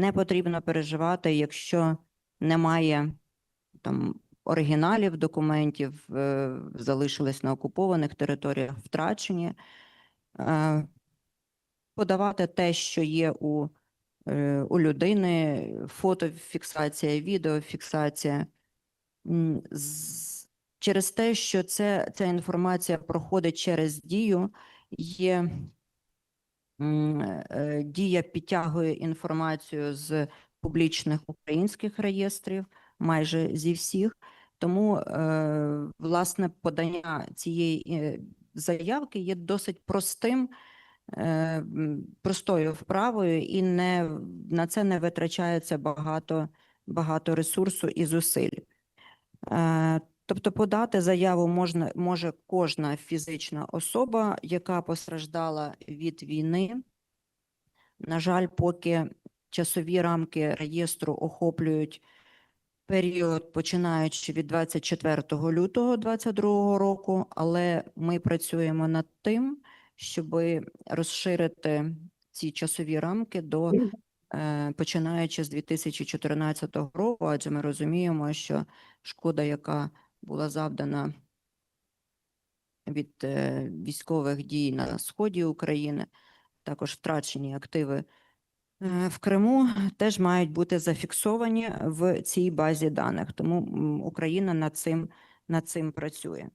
не потрібно переживати, якщо немає там оригіналів документів, е, залишились на окупованих територіях, втрачені. Е, Подавати те, що є у, е, у людини, фотофіксація, відеофіксація. Через те, що це, ця інформація проходить через дію, є дія підтягує інформацію з публічних українських реєстрів, майже зі всіх. Тому, е, власне, подання цієї е, заявки є досить простим, е, простою вправою, і не, на це не витрачається багато, багато ресурсу і зусиль. Тобто подати заяву можна, може кожна фізична особа, яка постраждала від війни. На жаль, поки часові рамки реєстру охоплюють період, починаючи від 24 лютого 2022 року, але ми працюємо над тим, щоб розширити ці часові рамки до е, починаючи з 2014 року, адже ми розуміємо, що шкода, яка була завдана від е, військових дій на сході України, також втрачені активи е, в Криму, теж мають бути зафіксовані в цій базі даних. Тому Україна над цим, над цим працює.